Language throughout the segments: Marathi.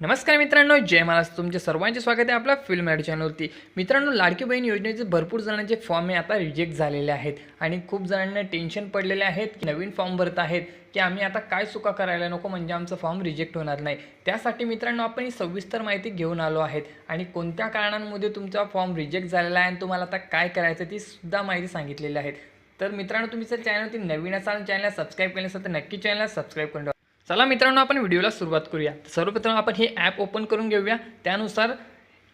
नमस्कार मित्रांनो जय महाराज. तुमचे सर्वांचे स्वागत आहे आपल्या फिल्म ॲड चॅनलवरती मित्रांनो लाडकी बहीण योजनेचे भरपूर जणांचे फॉर्म हे आता रिजेक्ट झालेले आहेत. आणि खूप जणांना टेन्शन पडलेले आहेत की नवीन फॉर्म भरत आहेत की आम्ही आता काय चुका करायला नको म्हणजे आमचं फॉर्म रिजेक्ट होणार नाही. त्यासाठी मित्रांनो आपण ही सविस्तर माहिती घेऊन आलो आहेत. आणि कोणत्या कारणांमध्ये तुमचा फॉर्म रिजेक्ट झालेला आहे आणि तुम्हाला आता काय करायचं ती सुद्धा माहिती सांगितलेली आहे तर मित्रांनो तुम्ही जर चॅनलवरती नवीन असाल चॅनलला सबस्क्राईब केलं असेल तर नक्की चॅनलला सबस्क्राईब करून चला मित्रांनो आपण व्हिडिओला सुरुवात करूया. सर्वप्रथम आपण हे ॲप ओपन करून घेऊया. त्यानुसार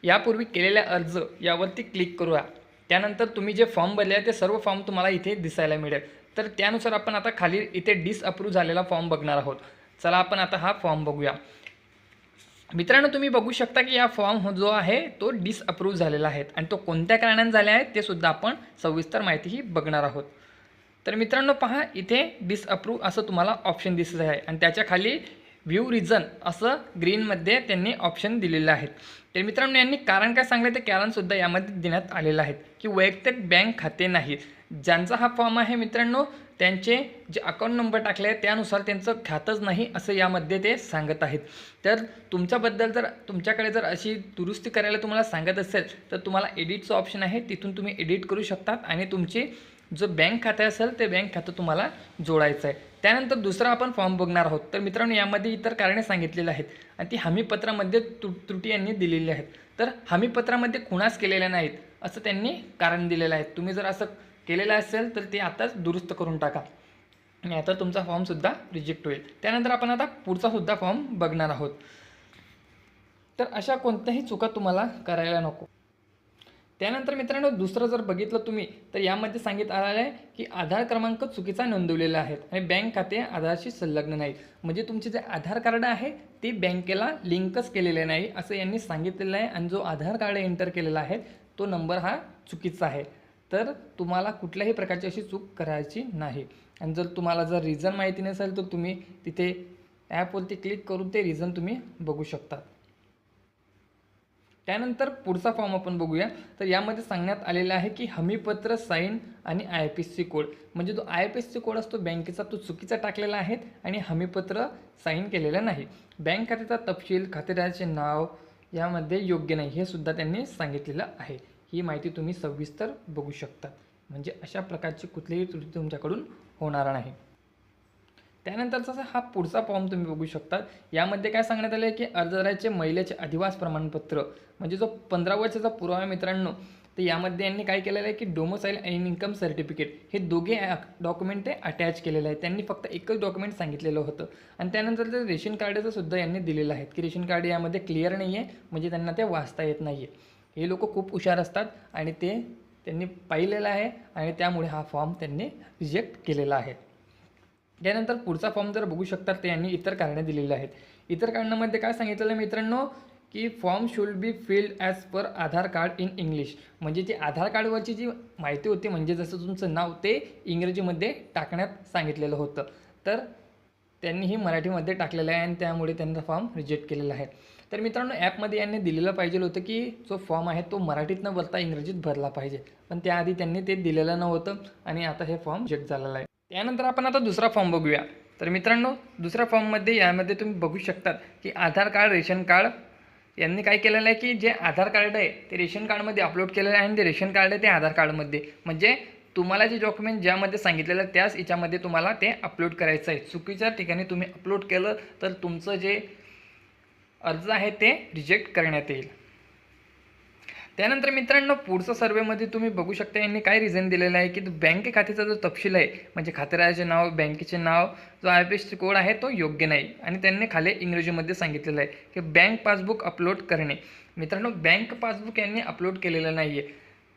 यापूर्वी केलेल्या अर्ज यावरती क्लिक करूया. त्यानंतर तुम्ही जे फॉर्म भरले आहे ते सर्व फॉर्म तुम्हाला इथे दिसायला मिळेल. तर त्यानुसार आपण आता खाली इथे डिसअप्रूव्ह झालेला फॉर्म बघणार आहोत. चला आपण आता हा फॉर्म बघूया. मित्रांनो तुम्ही बघू शकता की या फॉर्म हो जो आहे तो डिसअप्रूव्ह झालेला आहे. आणि तो कोणत्या कारणाने झाले आहे ते सुद्धा आपण सविस्तर माहितीही बघणार आहोत. तर मित्रांनो पहा इथे डिसअप्रूव्ह असं तुम्हाला ऑप्शन दिसत आहे. आणि त्याच्याखाली व्ह्यू रिझन असं ग्रीनमध्ये त्यांनी ऑप्शन दिलेलं आहे. तर मित्रांनो यांनी कारण काय सांगलं ते कारणसुद्धा यामध्ये देण्यात आलेलं आहे की वैयक्तिक बँक खाते नाही. ज्यांचा हा फॉर्म आहे मित्रांनो त्यांचे जे अकाउंट नंबर टाकले आहे त्यानुसार त्यांचं खातंच नाही असं यामध्ये ते सांगत आहेत. तर तुमच्याबद्दल जर तुमच्याकडे जर अशी दुरुस्ती करायला तुम्हाला सांगत असेल तर तुम्हाला एडिटचं ऑप्शन आहे. तिथून तुम्ही एडिट करू शकतात आणि तुमची जो बँक खाते असेल ते बँक खातं तुम्हाला जोडायचं आहे. त्यानंतर दुसरा आपण फॉर्म बघणार आहोत. तर मित्रांनो यामध्ये इतर कारणे सांगितलेली आहेत. आणि ती हमीपत्रामध्ये तु त्रुटी यांनी दिलेली आहेत. तर हमीपत्रामध्ये खुणास केलेल्या नाहीत असं त्यांनी कारण दिलेलं आहे. तुम्ही जर असं केलेलं असेल तर ते आताच दुरुस्त करून टाका. आणि आता तुमचा फॉर्मसुद्धा रिजेक्ट होईल. त्यानंतर आपण आता पुढचासुद्धा फॉर्म बघणार आहोत. तर अशा कोणत्याही चुका तुम्हाला करायला नको. त्यानंतर मित्रांनो दुसरं जर बघितलं तुम्ही तर यामध्ये सांगित आलेलं आहे की आधार क्रमांक चुकीचा नोंदवलेला आहे आणि बँक खाते आधारशी संलग्न नाही म्हणजे तुमचे जे आधार कार्ड आहे ते बँकेला लिंकच केलेले नाही असं यांनी सांगितलेलं आहे. आणि जो आधार कार्ड एंटर केलेला आहे तो नंबर हा चुकीचा आहे. तर तुम्हाला कुठल्याही प्रकारची अशी चूक करायची नाही. आणि जर तुम्हाला जर रिझन माहिती नसेल तर तुम्ही तिथे ॲपवरती क्लिक करून ते रिझन तुम्ही बघू शकता. त्यानंतर पुढचा फॉर्म आपण बघूया. तर यामध्ये सांगण्यात आलेलं आहे की हमीपत्र साईन आणि आय पी सी कोड म्हणजे जो आय पी सी कोड असतो बँकेचा तो चुकीचा टाकलेला आहे आणि हमीपत्र साईन केलेलं नाही. बँक खात्याचा तपशील खातेदाराचे नाव यामध्ये योग्य नाही हे सुद्धा त्यांनी सांगितलेलं आहे. ही माहिती तुम्ही सविस्तर बघू शकता. म्हणजे अशा प्रकारची कुठलीही त्रुटी तुमच्याकडून होणार नाही. त्यानंतरचा हा पुढचा फॉर्म तुम्ही बघू शकता. यामध्ये काय सांगण्यात आलं आहे की अर्जदाराचे महिलेचे अधिवास प्रमाणपत्र म्हणजे जो पंधरा वर्षाचा पुरावा मित्रांनो तर यामध्ये यांनी काय केलेलं आहे की डोमोसाईल आणि इन्कम सर्टिफिकेट हे दोघे डॉक्युमेंट ते अटॅच केलेलं आहे. त्यांनी फक्त एकच डॉक्युमेंट सांगितलेलं होतं. आणि त्यानंतर ते रेशन कार्डाचं सुद्धा यांनी दिलेलं आहे की रेशन कार्ड यामध्ये क्लिअर नाही आहे म्हणजे त्यांना ते वाचता येत नाही आहे हे लोक खूप हुशार असतात आणि ते त्यांनी पाहिलेलं आहे आणि त्यामुळे हा फॉर्म त्यांनी रिजेक्ट केलेला आहे. त्यानंतर पुढचा फॉर्म जर बघू शकतात ते यांनी इतर कारणे दिलेली आहेत. इतर कारणामध्ये काय सांगितलेलं आहे मित्रांनो? की form should be filled as per Aadhaar card in English. म्हणजे जी आधार कार्डवरची जी माहिती होती म्हणजे जसं तुमचं नाव ते इंग्रजीमध्ये टाकण्यात सांगितलेलं होतं. तर त्यांनी ही मराठीमध्ये टाकलेलं आहे आणि त्यामुळे त्यांचा फॉर्म रिजेक्ट केलेला आहे. तर मित्रांनो ॲपमध्ये यांनी दिलेलं पाहिजे होतं की जो फॉर्म आहे तो मराठीत न भरता इंग्रजीत भरला पाहिजे. पण त्याआधी त्यांनी ते दिलेलं नव्हतं आणि आता हे फॉर्म रिजेक्ट झालेलं आहे. यानंतर आपण आता दुसरा फॉर्म बघूया. तर मित्रांनो दुसऱ्या फॉर्ममध्ये यामध्ये तुम्ही बघू शकतात की आधार कार्ड रेशन कार्ड यांनी काय केलेलं आहे की जे आधार कार्ड आहे ते रेशन कार्डमध्ये अपलोड केलेलं आहे आणि ते रेशन कार्ड आहे ते आधार कार्डमध्ये म्हणजे तुम्हाला जे डॉक्युमेंट ज्यामध्ये सांगितलेलं आहे त्याच याच्यामध्ये तुम्हाला ते अपलोड करायचं आहे. चुकीच्या ठिकाणी तुम्ही अपलोड केलं तर तुमचं जे अर्ज आहे ते रिजेक्ट करण्यात येईल. त्यानंतर मित्रांनो पुढचं सर्वेमध्ये तुम्ही बघू शकता यांनी काय रिझन दिलेलं आहे की बँक खात्याचा जो तपशील आहे म्हणजे खातेदाराचे नाव बँकेचे नाव जो आय पी एस कोड आहे तो योग्य नाही. आणि त्यांनी खाली इंग्रजीमध्ये सांगितलेलं आहे की बँक पासबुक अपलोड करणे. मित्रांनो बँक पासबुक यांनी अपलोड केलेलं नाही आहे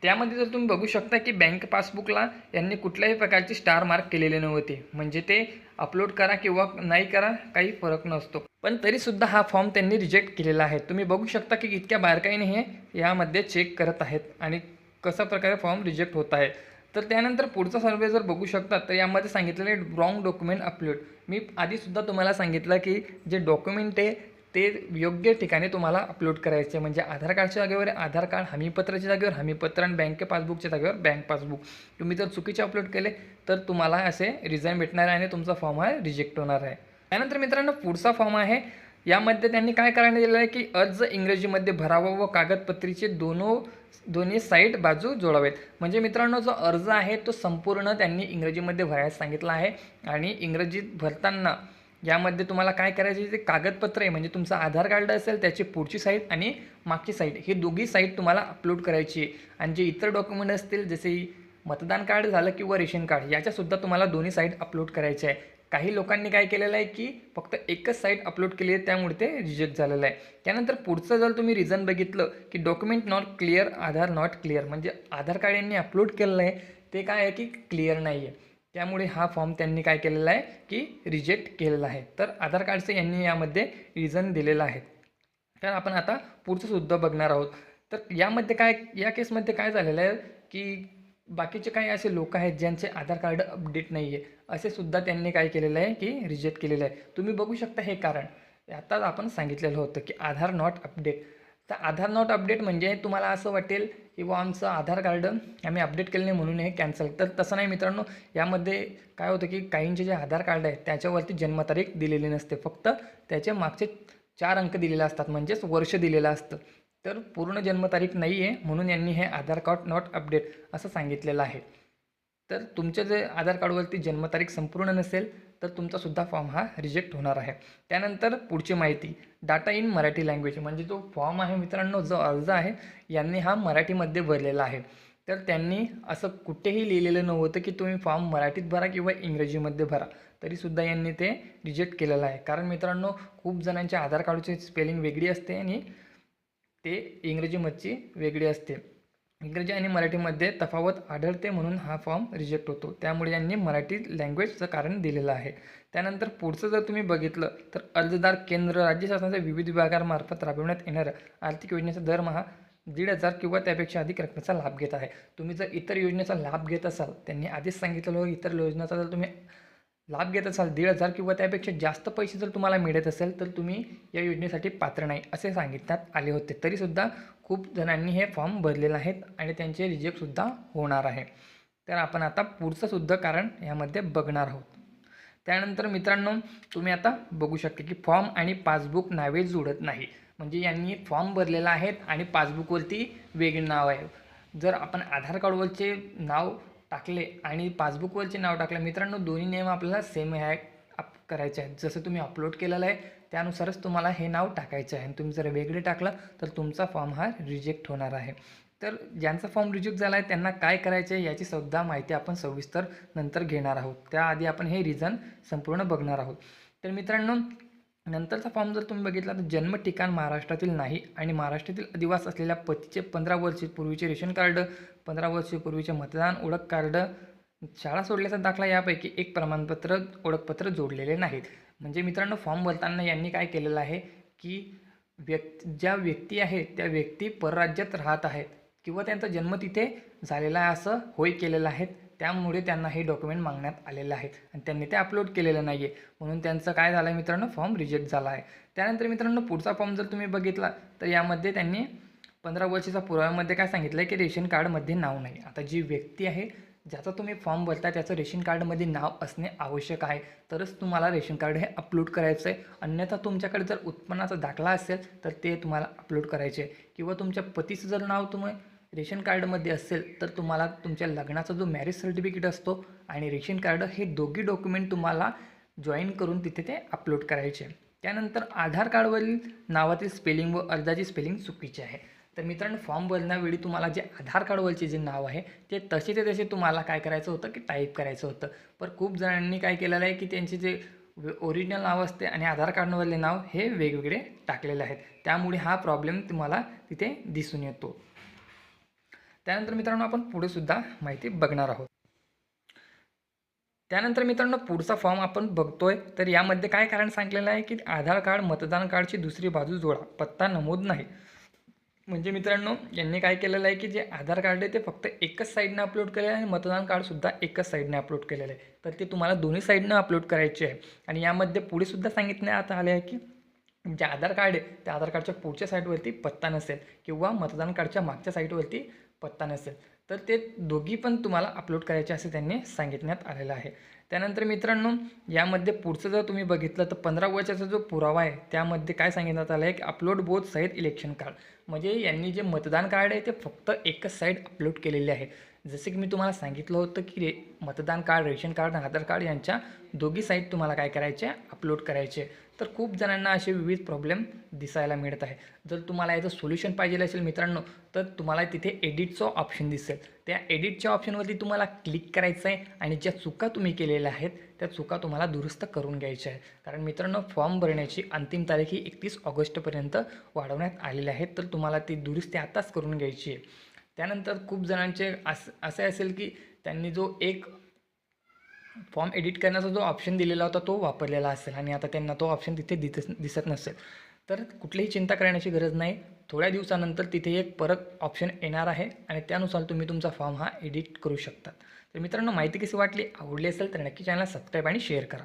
त्यामध्ये जर तुम्ही बघू शकता की बँक पासबुकला यांनी कुठल्याही प्रकारचे स्टार मार्क केलेले नव्हते. म्हणजे ते अपलोड करा किंवा नाही करा काही फरक नसतो. पण तरीसुद्धा हा फॉर्म त्यांनी रिजेक्ट केलेला आहे. तुम्ही बघू शकता की इतक्या बारकाईने हे यामध्ये चेक करत आहेत आणि कशा प्रकारे फॉर्म रिजेक्ट होत आहे. तर त्यानंतर पुढचा सर्वे जर बघू शकता तर यामध्ये सांगितलेले रॉंग डॉक्युमेंट अपलोड मी आधीसुद्धा तुम्हाला सांगितलं की जे डॉक्युमेंट आहे ते योग्य ठिकाणी तुम्हाला अपलोड करायचे. म्हणजे आधार कार्डच्या जागेवर आधार कार्ड हमीपत्राच्या जागेवर हमीपत्र आणि बँके पासबुकच्या जागेवर बँक पासबुक तुम्ही जर चुकीचे अपलोड केले तर तुम्हाला असे रिझाईन भेटणार आहे आणि तुमचा फॉर्म हा रिजेक्ट होणार आहे. त्यानंतर मित्रांनो पुढचा फॉर्म आहे. यामध्ये त्यांनी काय करायला दिलेलं आहे की अर्ज इंग्रजीमध्ये भरावा व कागदपत्रीचे दोनो दोन्ही साईड बाजू जोडावेत. म्हणजे मित्रांनो जो अर्ज आहे तो संपूर्ण त्यांनी इंग्रजीमध्ये भरायला सांगितला आहे. आणि इंग्रजीत भरताना यामध्ये तुम्हाला काय करायचे ते कागदपत्र आहे म्हणजे तुमचं आधार कार्ड असेल त्याची पुढची साईट आणि मागची साईट. ही दोघी साईट तुम्हाला अपलोड करायची आहे. आणि जे इतर डॉक्युमेंट असतील जसे मतदान कार्ड झालं किंवा रेशन कार्ड याच्यासुद्धा तुम्हाला दोन्ही साईट अपलोड करायचे आहे. काही लोकांनी काय केलेलं आहे की फक्त एकच साईट अपलोड केली आहे त्यामुळे ते रिजेक्ट झालेलं आहे. त्यानंतर पुढचं जर तुम्ही रिझन बघितलं की document not clear Aadhaar not clear म्हणजे आधार कार्ड यांनी अपलोड केलेलं आहे ते काय आहे की क्लिअर नाही आहे त्यामुळे हा फॉर्म त्यांनी काय केलेला आहे की रिजेक्ट केलेला आहे. तर आधार कार्डचं यांनी यामध्ये रिझन दिलेलं आहे. तर आपण आता पुढचं सुद्धा बघणार आहोत. तर यामध्ये काय या केसमध्ये काय झालेलं आहे की बाकीचे काही असे लोक आहेत ज्यांचे आधार कार्ड अपडेट नाही आहे असे सुद्धा त्यांनी काय केलेलं आहे की रिजेक्ट केलेलं आहे. तुम्ही बघू शकता हे कारण. आताच आपण सांगितलेलं होतं की आधार नॉट अपडेट तर आधार नॉट अपडेट म्हणजे तुम्हाला असं वाटेल किंवा आमचं आधार कार्ड आम्ही अपडेट केलं नाही म्हणून हे कॅन्सल तर तसं नाही मित्रांनो यामध्ये काय होतं की काहींचे जे आधार कार्ड आहे त्याच्यावरती जन्मतारीख दिलेली नसते. फक्त त्याचे मागचे चार अंक दिलेले असतात म्हणजेच वर्ष दिलेलं असतं. तर पूर्ण जन्मतारीख नाही आहे म्हणून यांनी हे आधार कार्ड नॉट अपडेट असं सांगितलेलं आहे. तर तुमच्या जे आधार कार्डवरती जन्मतारीख संपूर्ण नसेल तर तुमचासुद्धा फॉर्म हा रिजेक्ट होणार आहे. त्यानंतर पुढची माहिती डाटा इन मराठी लँग्वेज म्हणजे जो फॉर्म आहे मित्रांनो जो अर्ज आहे यांनी हा मराठीमध्ये भरलेला आहे. तर त्यांनी असं कुठेही लिहिलेलं नव्हतं की तुम्ही फॉर्म मराठीत भरा किंवा इंग्रजीमध्ये भरा. तरीसुद्धा यांनी ते रिजेक्ट केलेलं आहे. कारण मित्रांनो खूप जणांच्या आधार कार्डची स्पेलिंग वेगळी असते आणि ते इंग्रजीमधची वेगळी असते. इंग्रजी आणि मराठीमध्ये तफावत आढळते म्हणून हा फॉर्म रिजेक्ट होतो. त्यामुळे यांनी मराठी लँग्वेजचं कारण दिलेलं आहे. त्यानंतर पुढचं जर तुम्ही बघितलं तर अर्जदार केंद्र राज्य शासनाच्या विविध विभागांमार्फत राबविण्यात येणाऱ्या आर्थिक योजनेचा दरमहा दीड हजार किंवा त्यापेक्षा अधिक रकमेचा लाभ घेत आहे. तुम्ही जर इतर योजनेचा लाभ घेत असाल त्यांनी आधीच सांगितलेलं होतं इतर योजनेचा जर तुम्ही लाभ घेत असाल दीड हजार किंवा त्यापेक्षा जास्त पैसे जर तुम्हाला मिळत असेल तर तुम्ही या योजनेसाठी पात्र नाही असे सांगितण्यात आले होते. तरीसुद्धा खूप जणांनी हे फॉर्म भरलेले आहेत आणि त्यांचे रिजेक्टसुद्धा होणार आहे. तर आपण आता पुढचंसुद्धा कारण यामध्ये बघणार आहोत. त्यानंतर मित्रांनो तुम्ही आता बघू शकता की फॉर्म आणि पासबुक नावे जुळत नाही. म्हणजे यांनी फॉर्म भरलेला आहेत आणि पासबुकवरती वेगळे नाव आहे. जर आपण आधार कार्डवरचे नाव टाकले आणि पासबुकवरचे नाव टाकले मित्रांनो दोन्ही नेम आपल्याला सेम ह्या करायचे आहेत. जसं तुम्ही अपलोड केलेलं आहे त्यानुसारच तुम्हाला हे नाव टाकायचं आहे. आणि तुम्ही जर वेगळे टाकलं तर तुमचा फॉर्म हा रिजेक्ट होणार आहे. तर ज्यांचा फॉर्म रिजेक्ट झाला आहे त्यांना काय करायचं आहे याची सुद्धा माहिती आपण सविस्तर नंतर घेणार आहोत. त्याआधी आपण हे रिझन संपूर्ण बघणार आहोत. तर मित्रांनो नंतरचा फॉर्म जर तुम्ही बघितला तर जन्म ठिकाण महाराष्ट्रातील नाही आणि महाराष्ट्रातील अधिवास असलेल्या पतीचे पंधरा वर्षे पूर्वीचे रेशन कार्ड पंधरा वर्षपूर्वीचे मतदान ओळख कार्ड शाळा सोडल्याचा दाखला यापैकी एक प्रमाणपत्र ओळखपत्र जोडलेले नाहीत. म्हणजे मित्रांनो फॉर्म भरताना यांनी काय केलेलं आहे की व्यक् ज्या व्यक्ती आहेत त्या व्यक्ती परराज्यात राहत आहेत किंवा त्यांचा जन्म तिथे झालेला आहे असं होय केलेलं आहे. त्यामुळे त्यांना हे डॉक्युमेंट मागण्यात आलेलं आहे. आणि त्यांनी ते अपलोड केलेलं नाही आहे म्हणून त्यांचं काय झालं आहे मित्रांनो फॉर्म रिजेक्ट झाला आहे. त्यानंतर मित्रांनो पुढचा फॉर्म जर तुम्ही बघितला तर यामध्ये त्यांनी पंधरा वर्षाच्या पुराव्यामध्ये काय सांगितलं आहे की रेशन कार्डमध्ये नाव नाही. आता जी व्यक्ती आहे ज्याचा तुम्ही फॉर्म भरता त्याचं रेशन कार्डमध्ये नाव असणे आवश्यक आहे. तरच तुम्हाला रेशन कार्ड हे अपलोड करायचं आहे अन्यथा तुमच्याकडे जर उत्पन्नाचा दाखला असेल तर ते तुम्हाला अपलोड करायचे. आहे किंवा तुमच्या पतीचं जर नाव तुम्ही रेशन कार्डमध्ये असेल तर तुम्हाला तुमच्या लग्नाचा जो मॅरेज सर्टिफिकेट असतो आणि रेशन कार्ड हे दोघी डॉक्युमेंट तुम्हाला जॉईन करून तिथे ते अपलोड करायचे. त्यानंतर आधार कार्डवरील नावातील स्पेलिंग व अर्जाची स्पेलिंग चुकीची आहे. तर मित्रांनो फॉर्म भरण्यावेळी तुम्हाला जे आधार कार्डवरचे जे नाव आहे ते तसे ते तसे तुम्हाला काय करायचं होतं की टाईप करायचं होतं. पण खूप जणांनी काय केलेलं आहे की त्यांचे जे ओरिजिनल नाव असते आणि आधार कार्डवरले नाव हे वेगवेगळे टाकलेले आहेत. त्यामुळे हा प्रॉब्लेम तुम्हाला तिथे दिसून येतो. त्यानंतर मित्रांनो आपण पुढे सुद्धा माहिती बघणार आहोत. त्यानंतर मित्रांनो पुढचा फॉर्म आपण बघतोय. तर यामध्ये काय कारण सांगलेलं आहे की आधार कार्ड मतदान कार्डची दुसरी बाजू जोडा पत्ता नमूद नाही. म्हणजे मित्रांनो यांनी काय केलेलं आहे की जे आधार कार्ड आहे ते फक्त एकच साईडनं अपलोड केलेलं आहे आणि मतदान कार्डसुद्धा एकच साईडने अपलोड केलेलं आहे. तर ते तुम्हाला दोन्ही साईडनं अपलोड करायचे आहे. आणि यामध्ये पुढेसुद्धा सांगितण्यात आले आहे की जे आधार कार्ड आहे त्या आधार कार्डच्या पुढच्या साईडवरती पत्ता नसेल किंवा मतदान कार्डच्या मागच्या साईडवरती पत्ता नसेल. तर ते दोघी पण तुम्हाला अपलोड करायचे असे त्यांनी सांगितण्यात आलेलं आहे. त्यानंतर मित्रांनो यामध्ये पुढचं जर तुम्ही बघितलं तर पंधरा वर्षाचा जो पुरावा आहे त्यामध्ये काय सांगितण्यात आलं आहे की अपलोड बोथ सहित इलेक्शन कार्ड म्हणजे यांनी जे मतदान कार्ड आहे ते फक्त एकच साईड अपलोड केलेले आहे. जसे की मी तुम्हाला सांगितलं होतं की रे मतदान कार्ड रेशन कार्ड आणि आधार कार्ड यांच्या दोघी साईड तुम्हाला काय करायचे अपलोड करायचे. तर खूप जणांना असे विविध प्रॉब्लेम दिसायला मिळत आहे. जर तुम्हाला याचं सोल्युशन पाहिजे असेल मित्रांनो तर तुम्हाला तिथे एडिटचं ऑप्शन दिसेल. त्या एडिटच्या ऑप्शनवरती तुम्हाला क्लिक करायचं आहे आणि ज्या चुका तुम्ही केलेल्या आहेत त्या चुका तुम्हाला दुरुस्त करून घ्यायच्या आहे कारण मित्रांनो फॉर्म भरण्याची अंतिम तारीख ही एकतीस ऑगस्टपर्यंत वाढवण्यात आलेली आहे तर तुम्हाला ती दुरुस्ती आताच करून घ्यायची आहे. त्यानंतर खूप जणांचे असं असे असेल की त्यांनी जो एक फॉर्म एडिट करण्याचा जो ऑप्शन दिलेला होता तो वापरलेला असेल आणि आता त्यांना तो ऑप्शन तिथे दिस दिसत नसेल. तर कुठलीही चिंता करण्याची गरज नाही. थोड्या दिवसानंतर तिथे एक परत ऑप्शन येणार आहे आणि त्यानुसार तुम्ही तुमचा फॉर्म हा एडिट करू शकता. तर मित्रांनो माहिती कशी वाटली आवडली असेल तर नक्की चॅनल सबस्क्राईब आणि शेअर करा.